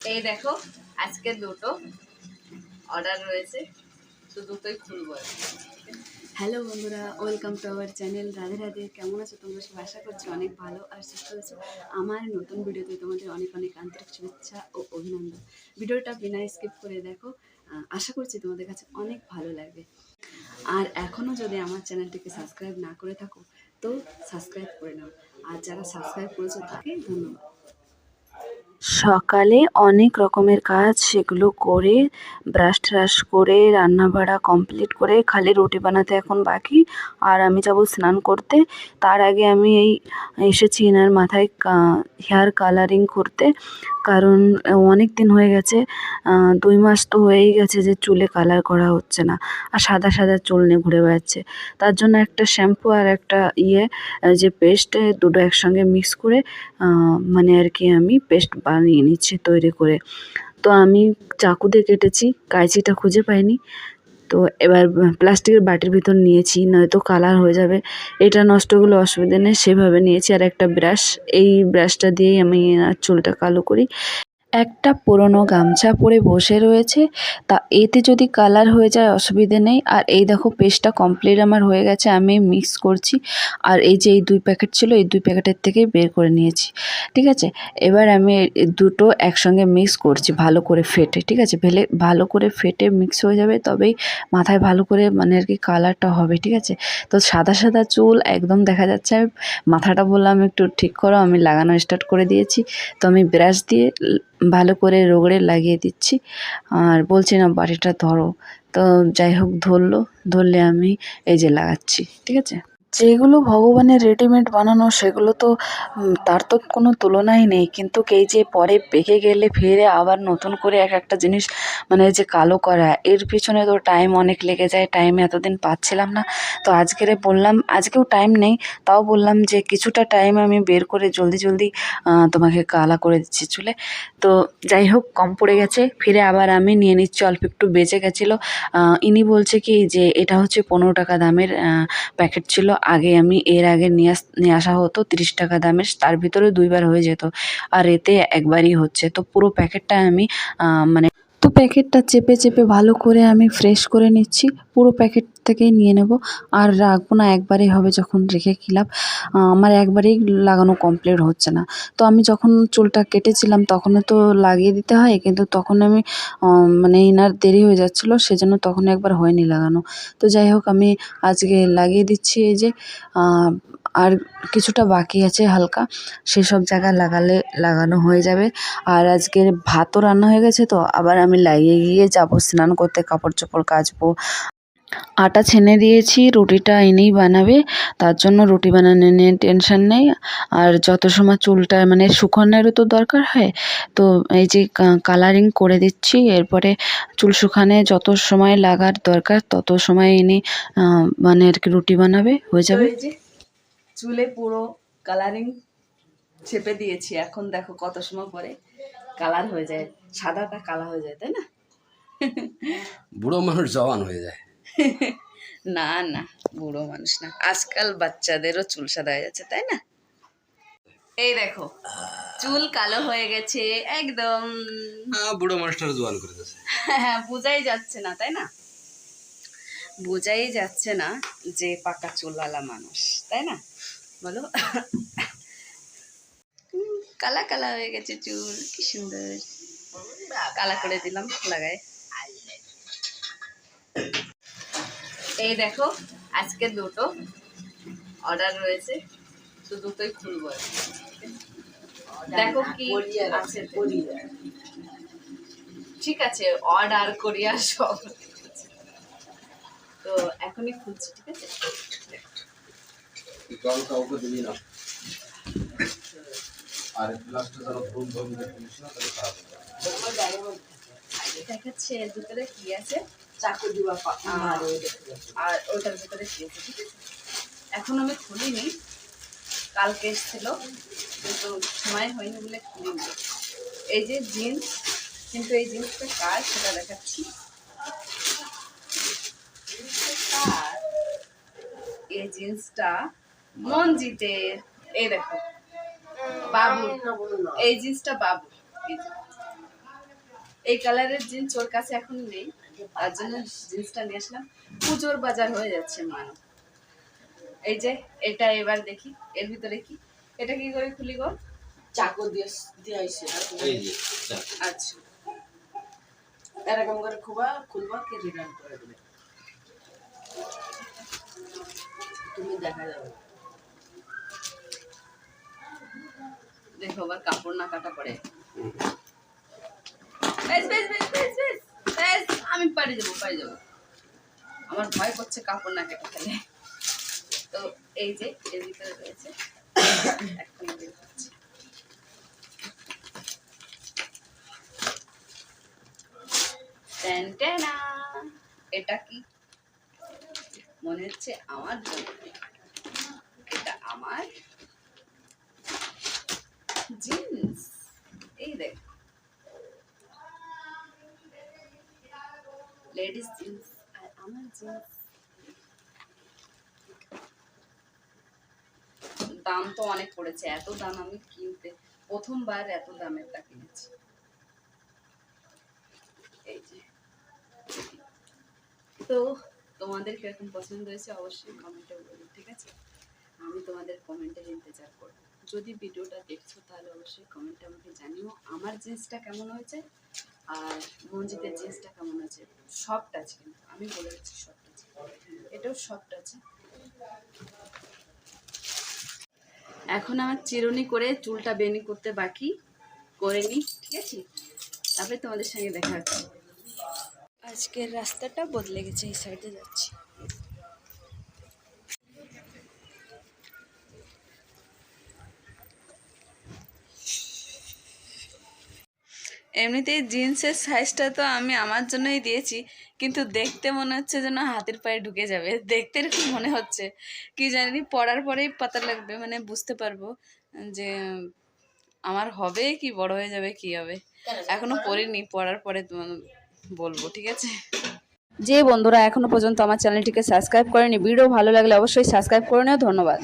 এই দেখো, আজকে দুটো অর্ডার রয়েছে। তো দুটোই খুলবো হ্যালো বন্ধুরা welcome to our channel Radhe Radhe, কেমন আছো তোমরা সব আশা করছ অনেক ভালো আর সুস্থ আছো। আমার নতুন ভিডিওতে তোমাদের অনেক অনেক আন্তরিক শুভেচ্ছা ও অভিনন্দন। ভিডিওটা বিনা স্কিপ করে দেখো। আশা করছি তোমাদের কাছে অনেক ভালো লাগবে। আর এখনও যদি আমার চ্যানেলটিকে সাবস্ক্রাইব না করে থাকো, তো সাবস্ক্রাইব করে নাও। আর যারা সাবস্ক্রাইব করেছ তাকে ধন্যবাদ। সকালে অনেক রকমের কাজ সেগুলো করে ব্রাশ ট্রাশ করে, রান্না বাড়া কমপ্লিট করে খালি রুটি বানাতে এখন বাকি। আর আমি যাব স্নান করতে। তার আগে আমি এই, এসেছি এনার মাথায় হেয়ার কালারিং করতে। কারণ অনেক দিন হয়ে গেছে দুই মাস তো হয়েই গেছে যে চুলে কালার করা হচ্ছে না। আর সাদা সাদা চুল নিয়ে ঘুরে বেড়াচ্ছে। তার জন্য একটা শ্যাম্পু আর একটা ইয়ে যে পেস্ট দুটো একসঙ্গে মিক্স করে মানে আর কি আমি পেস্ট বানিয়ে নিচ্ছি তৈরি করে। তো আমি চাকু দিয়ে কেটেছি কাঁচিটা খুঁজে পাইনি। তো এবার প্লাস্টিকের বাটির ভিতর নিয়েছি, নয়তো কালার হয়ে যাবে। এটা নষ্ট হলে অসুবিধা নেই, সেভাবে নিয়েছি আর একটা ব্রাশ। এই ব্রাশটা দিয়েই আমি চুলটা কালো করি। একটা পুরনো গামছা পরে বসে রয়েছে। তা এতে যদি কালার হয়ে যায় অসুবিধে নেই। আর এই দেখো, পেস্টটা কমপ্লিট আমার হয়ে গেছে, আমি মিক্স করছি। আর এই যে এই দুই প্যাকেট ছিল, এই দুই প্যাকেটের থেকেই বের করে নিয়েছি। ঠিক আছে? এবার আমি দুটো একসঙ্গে মিক্স করছি ভালো করে ফেটে। ঠিক আছে? ভেলে ভালো করে ফেটে মিক্স হয়ে যাবে, তবেই মাথায় ভালো করে মানে আর কি কালারটা হবে। ঠিক আছে? তো সাদা সাদা চুল, একদম দেখা যাচ্ছে মাথাটা বললাম একটু ঠিক করো, আমি লাগানো স্টার্ট করে দিয়েছি। তো আমি ব্রাশ দিয়ে ভালো করে রোগড়ে লাগিয়ে দিচ্ছি। আর বলছি না বাড়িটা ধরো। তো যাই হোক, ধরলো। ধরলে আমি এই যে লাগাচ্ছি, ঠিক আছে? যেগুলো ভগবানের রেডিমেড বানানো, সেগুলো তো তার তো কোনো তুলনাই নেই। কিন্তু এই যে পরে পেকে গেলে ফিরে আবার নতুন করে এক একটা জিনিস মানে যে কালো করা, এর পিছনে তো টাইম অনেক লেগে যায়। টাইম এতদিন পাচ্ছিলাম না। তো আজকেরে বললাম, আজকেও টাইম নেই। তাও বললাম যে কিছুটা টাইম আমি বের করে জলদি জলদি তোমাকে কালা করে দিচ্ছি চুলে। তো যাই হোক, কম পড়ে গেছে। ফিরে আবার আমি নিয়ে নিচ্ছি, অল্প একটু বেঁচে গেছিল। ইনি বলছে কি যে, এটা হচ্ছে পনেরো টাকা দামের প্যাকেট ছিল। আগে আমি এর আগে নিয়ে আস, নিয়ে আসা হতো তিরিশ টাকা দামের, তার ভিতরে দুইবার হয়ে যেত। আর এতে একবারই হচ্ছে। তো পুরো প্যাকেটটা আমি মানে তো প্যাকেটটা চেপে চেপে ভালো করে আমি ফ্রেশ করে নিচ্ছি। পুরো প্যাকেট থেকেই নিয়ে নেব। আর রাখব না, একবারেই হবে যখন রেখে খিলাম আমার একবারেই লাগানো কমপ্লিট হচ্ছে না। তো আমি যখন চুলটা কেটেছিলাম তখনও তো লাগিয়ে দিতে হয়, কিন্তু তখন আমি মানে ইনার দেরি হয়ে যাচ্ছিল, সেজন্য তখন একবার হয়নি লাগানো। তো যাই হোক, আমি আজকে লাগিয়ে দিচ্ছি এই যে আর কিছুটা বাকি আছে হালকা। সেসব জায়গায় লাগালে লাগানো হয়ে যাবে। আর আজকের ভাতও রান্না হয়ে গেছে, তো আবার আমি লাগিয়ে গিয়ে যাব, স্নান করতে, কাপড় চোপড় কাচবো। আটা ছেনে দিয়েছি রুটিটা এনেই বানাবে তার জন্য রুটি বানানো নিয়ে টেনশন নেই। আর যত সময় চুলটা মানে শুকানোরও তো দরকার হয় তো এই যে কালারিং করে দিচ্ছি এরপরে চুল শুকানে যত সময় লাগার দরকার তত সময় এনে মানে আর কি রুটি বানাবে হয়ে যাবে। চুলে পুরো কালারিং চেপে দিয়েছি এখন দেখো কত সময় পরে কালার হয়ে যায় সাদাটা কালা হয়ে যায় তাই না? বুড়ো মানুষ জওয়ান হয়ে যায়। না না বুড়ো মানুষ না। আজকাল বাচ্চাদেরও চুল সাদা হয়ে যাচ্ছে তাই না? এই দেখো চুল কালো হয়ে গেছে একদম। হ্যাঁ বুড়ো মানুষটার জোয়ান করে দিয়েছে। হ্যাঁ বোঝাই যাচ্ছে না তাই না? বোঝাই যাচ্ছে না যে পাকা চুলওয়ালা মানুষ তাই না? বলো। কালা কালা হয়ে গেছে চুল কি সুন্দর। কালা করে দিলাম লাগায়। এই দেখো আজকে দুটো অর্ডার রয়েছে তো দুটোই খুলবো। দেখো কি আছে ঠিক আছে অর্ডার কোরিয়ার সব। তো এখনই খুলছি ঠিক আছে? আর যেন না তাহলে খারাপ দেখাচ্ছে এর ভিতরে কি আছে? চাকু দিবা আর ওটার ভিতরে ঠিক আছে? এখন আমি খুলিনি কালকে এসেছিল কিন্তু সময় হয়নি বলে খুলিনি। এই যে জিন্স কিন্তু এই জিন্সটা কার সেটা দেখাচ্ছি। এই জিন্সটা মনজিতের। এই দেখো বাবু এই জিন্সটা বাবু এই কালারের জিন্স ওর কাছে এখন নেই। তার জন্য জিন্সটা নিয়ে আসলাম। পুজোর বাজার হয়ে যাচ্ছে মান এই যে এটা এবার দেখি এর ভিতরে কি? এটা কি করে খুলি গো? চাকু দিয়ে দিয়ে আইসে এই যে চাপ। আচ্ছা। এরকম করে খুবা খুলবা কে রিটার্ন করে দেবে। তুমি দেখা যাবে। দেখো আবার কাপড় না কাটা পড়ে বেশ বেশ বেশ বেশ বেশ। আমি পারি যাব পারি যাব। আমার ভয় করছে কাপড় না কেটে ফেলে। তো এই যে, এর ভিতরে রয়েছে। এটা কি? মনে হচ্ছে আমার এটা আমার জিন্স। এই দেখ। লেডিস জিন্স আর আমার জিন্স দাম তো অনেক পড়েছে, এত দাম আমি কিনতে, প্রথমবার এত দামেরটা কিনেছি। এই যে। তো তোমাদের কীরকম পছন্দ হয়েছে অবশ্যই কমেন্টে বলবে, ঠিক আছে? আমি তোমাদের কমেন্টের ইন্তজার করব। যদি ভিডিওটা দেখছ তাহলে অবশ্যই কমেন্টে আমাকে জানিও, আমার জিন্সটা কেমন হয়েছে? আর মঞ্জিতের জিন্সটা কেমন আছে? সফট আছে কিন্তু, আমি বলে দিচ্ছি সফট আছে। এটাও সফট আছে। এখন আমার চিরুনি করে চুলটা বেনি করতে বাকি, করে নিই ঠিক আছে? তারপরে তোমাদের সঙ্গে দেখা আজকের রাস্তাটা বদলে গেছে, এই সাইডে যাচ্ছি। এমনিতেই জিন্সের সাইজটা তো আমি আমার জন্যই দিয়েছি কিন্তু দেখতে মনে হচ্ছে যেন হাতের পায়ে ঢুকে যাবে। দেখতে এরকম মনে হচ্ছে। কি জানি পরার পরেই পাতা লাগবে মানে বুঝতে পারব যে আমার হবে কি বড় হয়ে যাবে কি হবে। এখনও পরিনি পড়ার পরে তোমার বলব ঠিক আছে? যে বন্ধুরা এখনও পর্যন্ত আমার চ্যানেলটিকে সাবস্ক্রাইব করেনি ভিডিও ভালো লাগলে অবশ্যই সাবস্ক্রাইব করে নিও ধন্যবাদ।